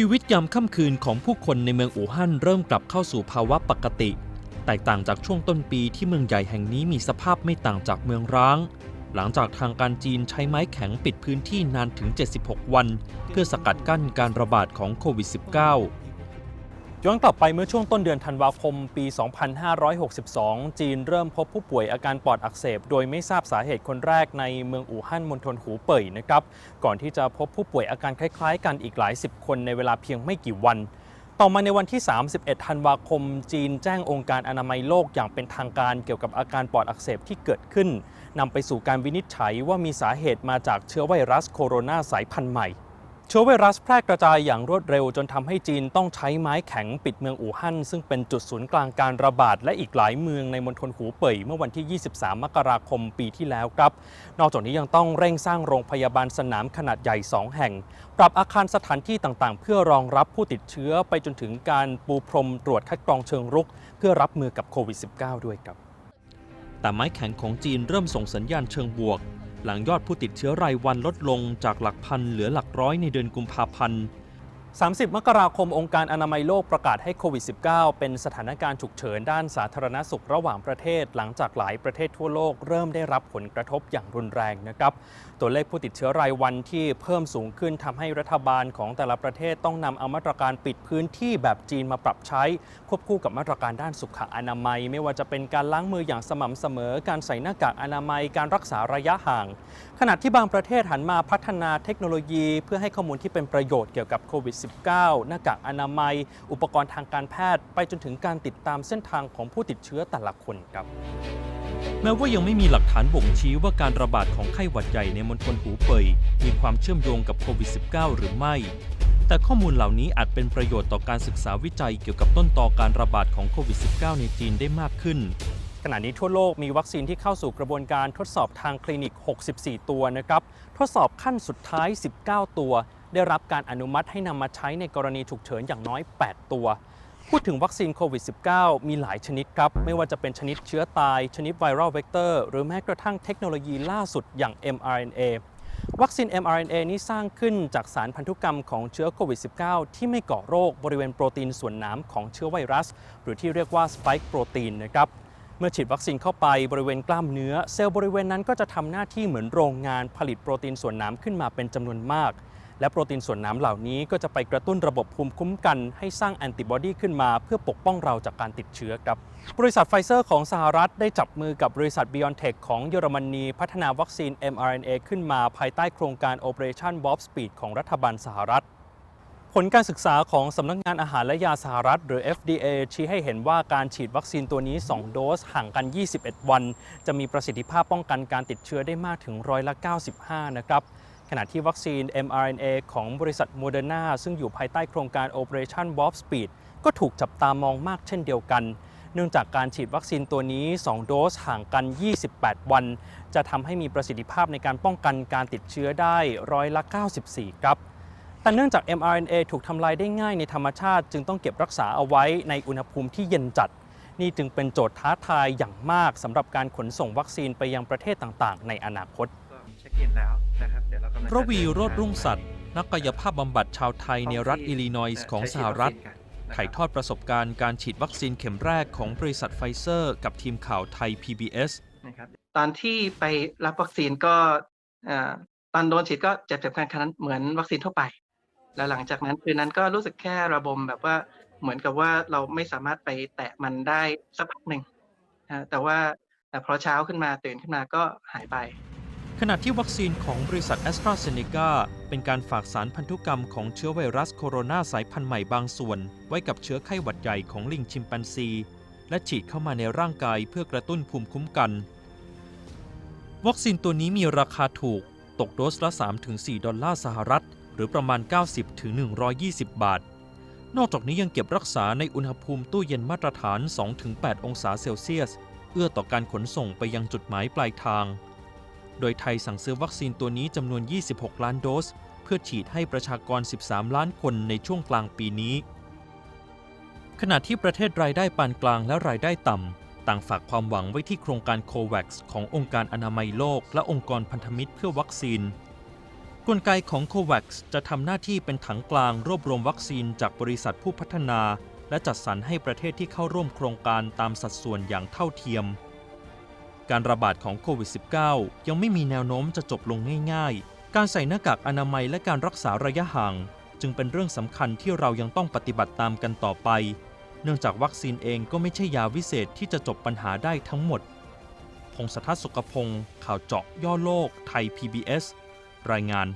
ชีวิตยามค่ำคืนของผู้คนในเมืองอู่ฮั่นเริ่มกลับเข้าสู่ภาวะปกติ แตกต่างจากช่วงต้นปีที่เมืองใหญ่แห่งนี้มีสภาพไม่ต่างจากเมืองร้าง หลังจากทางการจีนใช้ไม้แข็งปิดพื้นที่นานถึง 76 วัน เพื่อสกัดกั้นการระบาดของโควิด -19 ย้อนกลับไปเมื่อช่วงต้นเดือนธันวาคมปี 2562 จีนเริ่มพบผู้ป่วยอาการปอดอักเสบ โดยไม่ทราบสาเหตุคนแรกในเมืองอู่ฮั่นมณฑลหูเป่ยนะครับ ก่อนที่จะพบผู้ป่วยอาการคล้ายๆ กันอีกหลายสิบคนในเวลาเพียงไม่กี่วัน ต่อมาในวันที่ 31 ธันวาคม จีนแจ้งองค์การอนามัยโลกอย่างเป็นทางการเกี่ยวกับอาการปอดอักเสบที่เกิดขึ้นนำไปสู่การวินิจฉัยว่ามีสาเหตุมาจากเชื้อไวรัสโคโรนาสายพันธุ์ใหม่ เชื้อไวรัสแพร่กระจายอย่างรวดเร็วจนทำให้จีนต้องใช้ไม้แข็งปิดเมืองอู่ฮั่น ซึ่งเป็นจุดศูนย์กลางการระบาดและอีกหลายเมืองในมณฑลหูเป่ยเมื่อวันที่ 23 มกราคมปีที่แล้วครับ นอกจากนี้ยังต้องเร่งสร้างโรงพยาบาลสนามขนาดใหญ่ 2 แห่ง ปรับอาคารสถานที่ต่างๆ เพื่อรองรับผู้ติดเชื้อไปจนถึงการปูพรมตรวจคัดกรองเชิงรุก เพื่อรับมือกับโควิด -19 ด้วยครับแต่ไม้แข็งของจีนเริ่มส่งสัญญาณเชิงบวก หลังยอดผู้ติดเชื้อรายวันลดลงจากหลักพันเหลือหลักร้อยในเดือนกุมภาพันธ์ 30 มกราคมองค์การอนามัยโลกประกาศให้โควิด -19 เป็นสถานการณ์ฉุกเฉินด้านสาธารณสุขระหว่างประเทศ หลังจากหลายประเทศทั่วโลกเริ่มได้รับผลกระทบอย่างรุนแรงนะครับ ตัวเลขผู้ติดเชื้อรายวันที่เพิ่มสูงขึ้นทำให้รัฐบาลของแต่ละประเทศต้องนำเอามาตรการปิดพื้นที่แบบจีนมาปรับใช้ ควบคู่กับมาตรการด้านสุขอนามัย ไม่ว่าจะเป็นการล้างมืออย่างสม่ำเสมอ การใส่หน้ากากอนามัย การรักษาระยะห่าง ขณะที่บางประเทศหันมาพัฒนาเทคโนโลยี เพื่อให้ข้อมูลที่เป็นประโยชน์เกี่ยวกับโควิด -19 19 หน้ากากอนามัย อุปกรณ์ทางการแพทย์ ไปจนถึงการติดตามเส้นทางของผู้ติดเชื้อแต่ละคนครับ แม้ว่ายังไม่มีหลักฐานบ่งชี้ว่าการระบาดของไข้หวัดใหญ่ในมณฑลหูเป่ยมีความเชื่อมโยงกับโควิด -19 หรือไม่ แต่ข้อมูลเหล่านี้อาจเป็นประโยชน์ต่อการศึกษาวิจัยเกี่ยวกับต้นตอการระบาดของโควิด -19 ในจีนได้มากขึ้น ขณะนี้ทั่วโลกมีวัคซีนที่เข้าสู่กระบวนการทดสอบทางคลินิก 64 ตัวนะครับ ทดสอบขั้นสุดท้าย 19 ตัว ได้รับการอนุมัติให้นำมาใช้ในกรณีฉุกเฉินอย่างน้อย 8 ตัว พูดถึงวัคซีนโควิด -19 มีหลายชนิดครับ ไม่ว่าจะเป็นชนิดเชื้อตาย ชนิดไวรัลเวกเตอร์ หรือแม้กระทั่งเทคโนโลยีล่าสุดอย่าง mRNA วัคซีน mRNA นี้สร้างขึ้นจากสารพันธุกรรมของเชื้อโควิด -19 ที่ไม่ก่อโรคบริเวณโปรตีนส่วนหนามของเชื้อไวรัส หรือที่เรียกว่าสไปค์โปรตีนนะครับ เมื่อฉีดวัคซีนเข้าไปบริเวณกล้ามเนื้อ เซลล์บริเวณนั้นก็จะทำหน้าที่เหมือนโรงงานผลิตโปรตีนส่วนหนาขึ้นมาเป็นจำนวนมาก และโปรตีนส่วนหนาเหล่านี้ก็จะไปกระตุ้นระบบภูมิคุ้มกัน ให้สร้างแอนติบอดีขึ้นมา เพื่อปกป้องเราจากการติดเชื้อครับบริษัทไฟเซอร์ของสหรัฐได้จับมือกับบริษัท BioNTech ของเยอรมนีพัฒนาวัคซีน mRNA ขึ้นมาภายใต้โครงการ Operation Warp Speed ของรัฐบาลสหรัฐ ผลการศึกษาของสำนักงานอาหารและยาสหรัฐ หรือ FDA ชี้ให้เห็นว่าการฉีดวัคซีนตัวนี้ 2 โดสห่างกัน 21 วัน จะมีประสิทธิภาพป้องกันการติดเชื้อได้มากถึงร้อยละ 95 นะครับ ขณะที่วัคซีน mRNA ของบริษัทโมเดอร์นาซึ่งอยู่ภายใต้โครงการ Operation Warp Speed ก็ถูกจับตามองมากเช่นเดียวกัน เนื่องจากการฉีดวัคซีนตัวนี้ 2 โดสห่างกัน 28 วัน จะทำให้มีประสิทธิภาพในการป้องกันการติดเชื้อได้ร้อยละ 94 ครับ แต่เนื่องจาก mRNA ถูกทำลายได้ง่ายในธรรมชาติ จึงต้องเก็บรักษาเอาไว้ในอุณหภูมิที่เย็นจัด นี่จึงเป็นโจทย์ท้าทายอย่างมากสำหรับการขนส่งวัคซีนไปยังประเทศต่างๆ ในอนาคตก็เช็คอินแล้วนะครับเดี๋ยวเรากำลังจระวีโรดรุ่งสัตว์นักกายภาพบำบัดชาวไทยในรัฐอิลลินอยส์ของสหรัฐถ่ายทอดประสบการณ์การฉีดวัคซีนเข็มแรกของบริษัทไฟเซอร์ กับทีมข่าวไทย PBS นะครับตอนที่ไปรับวัคซีนก็เอ่อตอนโดนฉีดก็เจ็บเจ็บคันๆเหมือนวัคซีนทั่วไป แล้วหลังจากนั้นคืนนั้นก็รู้สึกแค่ระบมแบบว่าเหมือนกับว่าเราไม่สามารถไปแตะมันได้สักพักหนึ่งนะแต่ว่าแต่พอเช้าขึ้นมาตื่นขึ้นมาก็หายไป ขณะที่วัคซีนของบริษัท a s t r a z เซ e c a เป็นการฝากสารพันธุกรรมของเชื้อไวรัสโคโรนาสายพันธุ์ใหม่บางส่วน ไว้กับเชื้อไข้หวัดใหญ่ของลิงชิมแปนซี และฉีดเข้ามาในร่างกายเพื่อกระตุ้นภูมิคุ้มกัน วัคซีนตัวนี้มีราคาถูกตกโดสละ 3-4 ดอลลาร์สหรัฐ หรือประมาณ 90-120 บาท นอกจากนี้ยังเก็บรักษาในอุณหภูมิตู้เย็นมาตรฐาน 2-8 องศาเซลเซียส เอื้อต่อการขนส่งไปยังจุดหมายปลายทาง โดยไทยสั่งซื้อวัคซีนตัวนี้จำนวน 26 ล้านโดส เพื่อฉีดให้ประชากร 13 ล้านคนในช่วงกลางปีนี้ ขณะที่ประเทศรายได้ปานกลางและรายได้ต่ำต่างฝากความหวังไว้ที่โครงการโควัคขององค์การอนามัยโลก และองค์กรพันธมิตรเพื่อวัคซีน กลไกของ COVAX จะทำหน้าที่เป็นถังกลางรวบรวมวัคซีนจากบริษัทผู้พัฒนา และจัดสรรให้ประเทศที่เข้าร่วมโครงการตามสัดส่วนอย่างเท่าเทียม การระบาดของโควิด -19 ยังไม่มีแนวโน้มจะจบลงง่าย ๆ การใส่หน้ากากอนามัยและการรักษาระยะห่าง จึงเป็นเรื่องสำคัญที่เรายังต้องปฏิบัติตามกันต่อไป เนื่องจากวัคซีนเองก็ไม่ใช่ยาวิเศษที่จะจบปัญหาได้ทั้งหมด พงศธรสุขพงศ์ข่าวเจาะย่อโลก ไทย PBS รายงาน